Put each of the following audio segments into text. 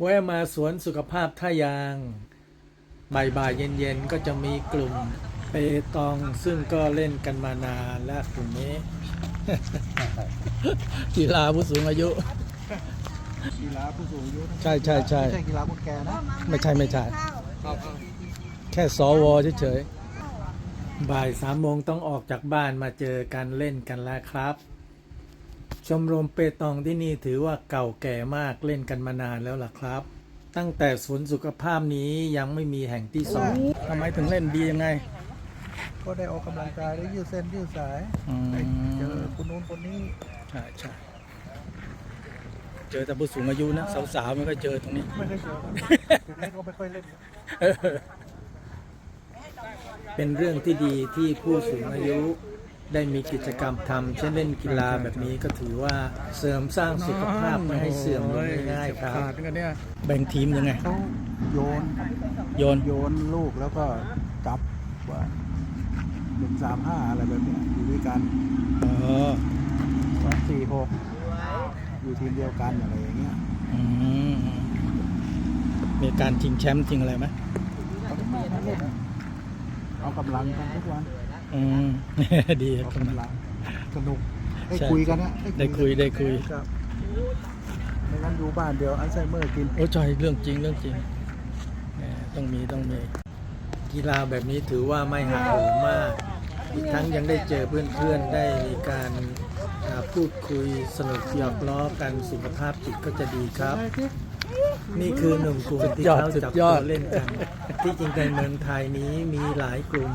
แวะมาสวนสุขภาพท่ายางบ่ายๆเย็นๆ ก็จะมีกลุ่มเปตองซึ่งก็เล่นกันมานานแล้วกลุ่มนี้ กีฬาผู้สูงอายุ กีฬาผู้สูงอายุนะใช่ใช่ใช่ไม่ใช่กีฬาคนแก่นะไม่ใช่ไม่ใช่ แค่สวเฉยๆบ่ายสามโมงต้องออกจากบ้านมาเจอกันเล่นกันแล้วครับ ชมรมเปตองที่นี่ถือว่าเก่าแก่มากเล่นกันมานานแล้วล่ะครับ ตั้งแต่สวนสุขภาพนี้ยังไม่มีแห่งที่สองทำไมถึงเล่นดียังไง ก็ได้ออกกำลังกายได้ยืดเส้นยืดสายอืม ได้เจอคนนู้นคนนี้ใช่ใช่เจอแต่ผู้สูงอายุนะ สาวๆไม่ค่อยเจอตรงนี้ ไม่เคยเจอกันเด็กเล็กก็ไม่ค่อยเล่นเป็นเรื่องที่ดีที่ผู้สูงอายุ ได้มีกิจกรรมทำเช่นเล่นกีฬาแบบนี้ก็ถือว่าเสริมสร้างสุขภาพไม่ให้เสื่อมลงง่ายๆครับขาดกันเนี่ยแบ่งทีมยังไงเขาโยนโยนโยนลูกแล้วก็จับว่าหนึ่งสามห้าอะไรแบบเนี้ยอยู่ด้วยกันอ๋อสองสี่หกอยู่ทีมเดียวกันอะไรอย่างเงี้ยอืมมีการชิงแชมป์จริงอะไรไหมเขาไม่มาเล่นนะเอากำลังกันทุกวัน อืม ดีคเอารับกำลังสนุกได้ใช่คุยกันนะได้คุยได้คุยครับไม่งั้นอยู่บ้านเดียวอัลไซเมอร์กินโอ้ใช่เรื่องจริงเรื่องจริงแหมต้องมีต้องมีกีฬาแบบนี้ถือว่าไม่หักโหมมาก อีกทั้งยังได้เจอเพื่อนๆ ได้มีการอ่าพูดคุยสนุกหยอกล้อกันสุขภาพจิตก็จะดีครับ นี่คือหนึ่งกลุ่มที่เขาจับตัวเล่นกัน ที่จริงในเมืองไทยนี้มีหลายกลุ่ม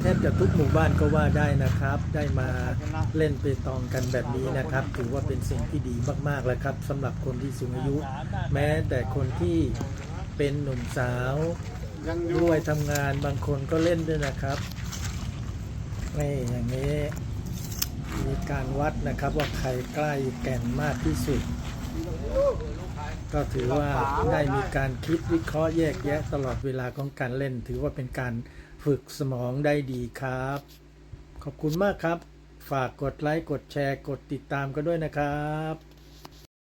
แทบจะทุกหมู่บ้านก็ว่าได้นะครับ ได้มาเล่นเปตองกันแบบนี้นะครับ ถือว่าเป็นสิ่งที่ดีมากๆแล้วครับสำหรับคนที่สูงอายุ แม้แต่คนที่เป็นหนุ่มสาวด้วยทำงานบางคนก็เล่นด้วยนะครับนี่อย่างนี้มีการวัดนะครับว่าใครใกล้แก่นมากที่สุด ก็ถือว่าได้มีการคิดวิเคราะห์แยกแยะตลอดเวลาของการเล่น ถือว่าเป็นการฝึกสมองได้ดีครับ ขอบคุณมากครับ ฝากกดไลค์กดแชร์กดติดตามกันด้วยนะครับ